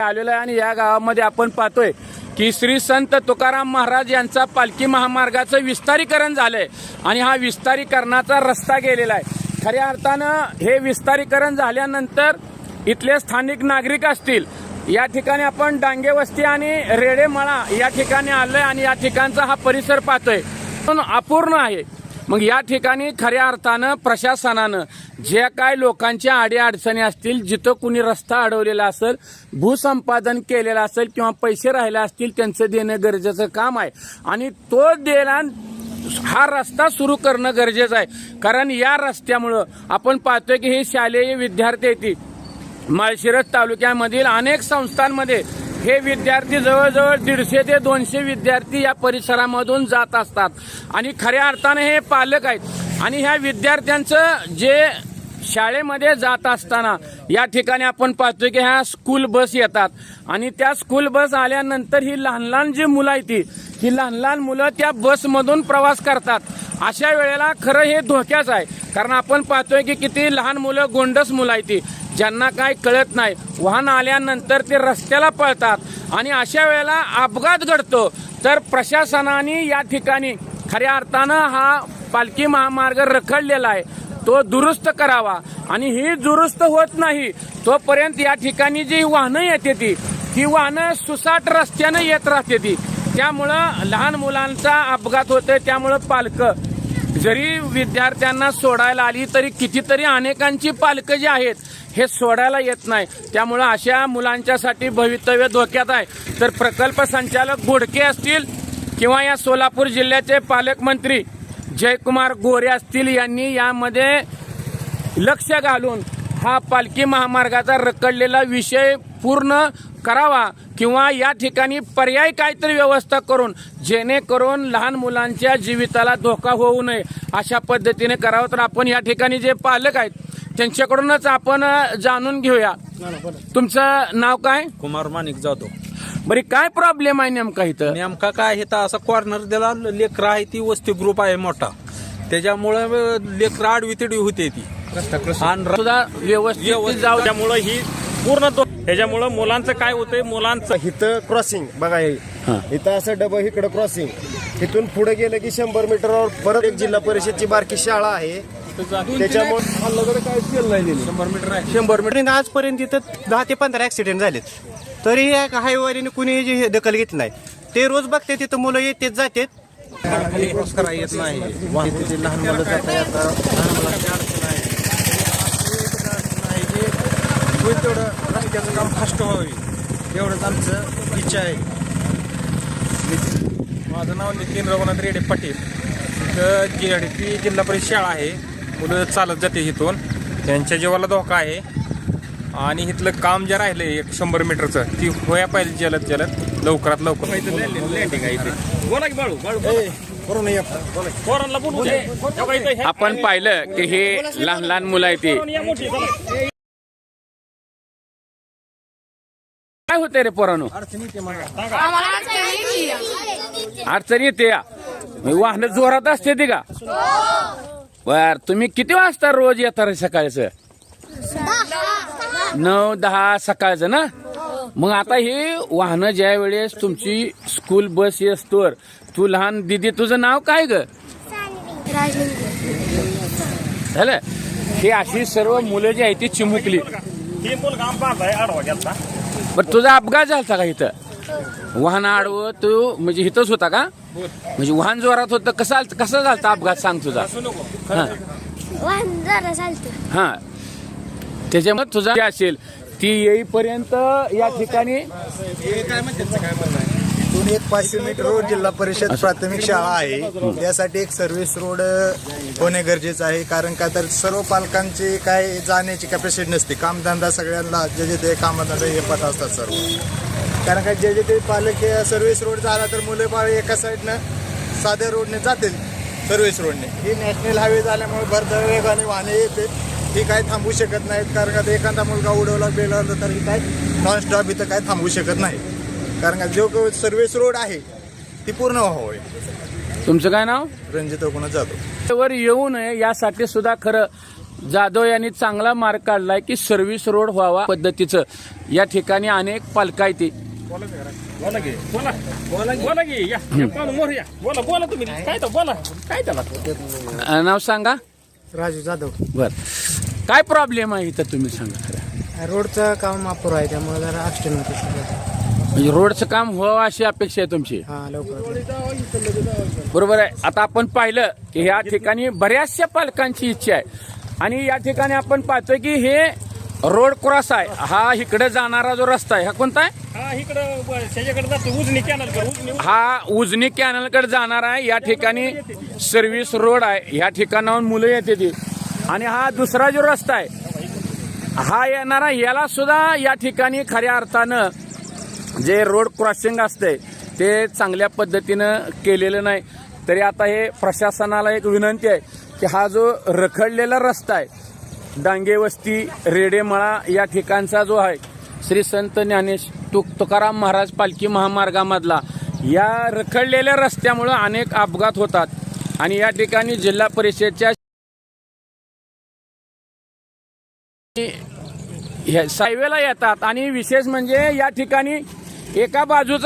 आलेलो आहे आणि या गावामध्ये आपण पाहतोय की श्री संत तुकाराम महाराज यांचा पालखी महामार्गाचं विस्तारीकरण झालंय आणि हा विस्तारीकरणाचा रस्ता गेलेला आहे. खऱ्या अर्थानं हे विस्तारीकरण झाल्यानंतर इथले स्थानिक नागरिक असतील या ठिकाणी आपण डांगे वस्ती आणि रेडेमळा या ठिकाणी आलोय आणि या ठिकाणचा हा परिसर पाहतोय. पण अपूर्ण आहे. मग या ठिकाणी खऱ्या अर्थानं प्रशासनानं ज्या काय लोकांच्या अडीअडचणी असतील जिथं कुणी रस्ता अडवलेला असेल भूसंपादन केलेलं असेल किंवा पैसे राहिले असतील त्यांचं देणं गरजेचं काम आहे. आणि तो देणं हा रस्ता सुरू करणं गरजेचं आहे. कारण या रस्त्यामुळं आपण पाहतोय की हे शालेय विद्यार्थी येतील माळशिरस तालुक्यामधील अनेक संस्थांमध्ये हे विद्यार्थी जवळजवळ दीडशे ते दोनशे विद्यार्थी या परिसरामधून जात असतात. आणि खऱ्या अर्थाने हे पालक आहेत. आणि ह्या विद्यार्थ्यांचं जे शाळेमध्ये जात असताना या ठिकाणी आपण पाहतोय की ह्या स्कूल बस येतात. आणि त्या स्कूल बस आल्यानंतर ही लहान लहान जी मुलं आहेत ती ही लहान लहान मुलं त्या बसमधून प्रवास करतात. अशा वेळेला खरं हे धोक्याच आहे. कारण आपण पाहतोय की किती लहान मुलं गोंडस मुलं आहेत ती ज्यांना काय कळत नाही. वाहन आल्यानंतर ते रस्त्याला पळतात. आणि अशा वेळेला अपघात घडतो. तर प्रशासनाने या ठिकाणी खऱ्या अर्थानं हा पालखी महामार्ग रखडलेला आहे. तो दुरुस्त करावा. आणि ही दुरुस्त होत नाही तोपर्यंत या ठिकाणी जी वाहनं येते ती ही वाहनं सुसाट रस्त्यानं येत राहते ती. त्यामुळं लहान मुलांचा अपघात होतोय त्यामुळं पालकं. जरी विद्यार्थ्यांना सोडायला आली तरी कितीतरी अनेकांची पालकं जी आहेत हे सोडायला येत नाही. त्यामुळं अशा मुलांच्यासाठी भवितव्य धोक्यात आहे. तर प्रकल्प संचालक गोडके असतील किंवा या सोलापूर जिल्ह्याचे पालकमंत्री जयकुमार गोरे असतील यांनी यामध्ये लक्ष घालून हा पालखी महामार्गाचा रखडलेला विषय पूर्ण करावा किंवा या ठिकाणी पर्याय काहीतरी व्यवस्था करून जेणेकरून लहान मुलांच्या जीविताला धोका होऊ नये अशा पद्धतीने करावं. तर आपण या ठिकाणी जे पालक आहेत त्यांच्याकडूनच आपण जाणून घेऊया. तुमचं नाव काय? कुमार माणिक जातो बरी काय प्रॉब्लेम आहे नेमका इथं? नेमका काय आहे तर असा कॉर्नर दिला लेकर आहे ती वस्ती ग्रुप आहे मोठा. त्याच्यामुळे लेकर आडवी तिडवी होते ती. आणि सुद्धा व्यवस्थित जाऊ त्यामुळं ही पूर्ण तो ह्याच्यामुळं मुलांचं काय होतंय मुलांचं इथं क्रॉसिंग बघा हे. इथं असं डबं इकडं क्रॉसिंग इथून पुढे गेलं की शंभर मीटरवर परत एक जिल्हा परिषदची बारकी शाळा आहे. त्याच्यामुळे शंभर मीटर आजपर्यंत इथं दहा ते पंधरा ऍक्सिडेंट झालेत. तरी या हायवारीने कुणी जी दखल घेतली नाही. ते रोज बघते तिथं मुलं येतेच जातेत. क्रॉस करा येत नाही. वाहतुकीची लहान मुलं जात आहे आता लहान मुलांची अडचण आहे. की होईल तेवढं रस्त्याचं काम फास्ट व्हावी. एवढंच आमचं इच्छा आहे. माझं नाव नितीन रघुनाथ रेडे पाटील. इथं जी ती जिल्हा परिषद शाळा आहे. मुलं चालत जाते इथून. त्यांच्या जीवाला धोका आहे. आणि इथलं काम जे राहिलं एक शंभर मीटरचं ती होया पाहिजे जलद जलद. लवकरात लवकर. हे- आपण पाहिलं की हे लहान लहान मुलं आहेत ती. काय होतंय रे पोरानो? अडचण येते या. वाहन जोरात असते ते का? बर तुम्ही किती वाजता रोज येता रे सकाळचं? नऊ दहा सकाळचं ना? मग आता हे वाहनं ज्या वेळेस तुमची स्कूल बस येस्तोवर तू लहान दिदी तुझं नाव काय ग? झालं? हे अशी सर्व मुलं जी आहेत ती चिमुकली. ही पण तुझा अपघात झालता का इथं? वाहन आडवं तू म्हणजे इथंच होता का? म्हणजे वाहन जोरात होतं कसा कसा झालता अपघात सांग तुझा? हा. वाहन जरा चालतं. हा. त्याच्यामुळे तुझा जे असेल. ती येईपर्यंत या ठिकाणी इथून एक पाचशे मीटरवर जिल्हा परिषद प्राथमिक शाळा आहे. त्यासाठी एक सर्व्हिस रोड होणे गरजेचं आहे. कारण का तर सर्व पालकांची काय जाण्याची कॅपॅसिटी नसते. कामधंदा सगळ्यांना जे जे ते कामधंदा हे पत असतात सर्व. कारण का जे जे ते पालक हे सर्व्हिस रोड झाला तर मुलं बाळ एका साईडनं साध्या रोडने जातील सर्व्हिस रोडने ही नॅशनल हायवे झाल्यामुळे भरधाव वेगाने वाहने येते. ही काय थांबू शकत नाहीत कारण का एखादा मुलगा उडवला बेलवला तर ही काय नॉन स्टॉप इथं काय थांबू शकत नाही. कारण का जो सर्व्हिस रोड आहे ती पूर्ण व्हावी. तुमचं काय नाव? रणजित ओकुणात जातो वर येऊ नये यासाठी सुद्धा खरं जाधव यांनी चांगला मार्ग काढलाय की सर्व्हिस रोड व्हावा पद्धतीचं. या ठिकाणी अनेक पालका आहेत. बोला की. बोला. बोला बोला की. या. बोला बोला तुम्ही. काय बोला. काय त्याला? नाव सांगा. राजू जाधव. बर. काय प्रॉब्लेम आहे इथं तुम्ही सांगा खरं? रोडचं काम अपुरं आहे त्यामुळे जरा ऍक्सिडेंट होते सगळं. म्हणजे रोडचं काम व्हावं अशी अपेक्षा आहे तुमची? हा लवकर. बरोबर आहे. आता आपण पाहिलं की या ठिकाणी बऱ्याचशा पालकांची इच्छा आहे. आणि या ठिकाणी आपण पाहतोय की हे रोड क्रॉस आहे. हा इकडे जाणारा जो रस्ता आहे हा कोणता आहे? हा इकडं ब- त्याच्याकडे जातो उजनी कॅनल कर उजनी हा उजनी कॅनलकडे जाणार आहे. या ठिकाणी सर्व्हिस रोड आहे. या ठिकाणाहून मुलं येते ती. आणि हा दुसरा जो रस्ता आहे हा येणारा याला सुद्धा या ठिकाणी खऱ्या अर्थानं जे रोड क्रॉसिंग असते ते चांगल्या पद्धतीनं केलेलं नाही. तरी आता हे प्रशासनाला एक विनंती आहे की हा जो रखडलेला रस्ता आहे डांगेवस्ती रेडेमळा या ठिकाणचा जो आहे श्री संत ज्ञानेश तुक तुकाराम महाराज पालखी महामार्गामधला. या रखडलेल्या रस्त्यामुळं अनेक अपघात होतात. आणि या ठिकाणी जिल्हा परिषदच्या सायवेला येतात. आणि विशेष म्हणजे या ठिकाणी एका बाजूचा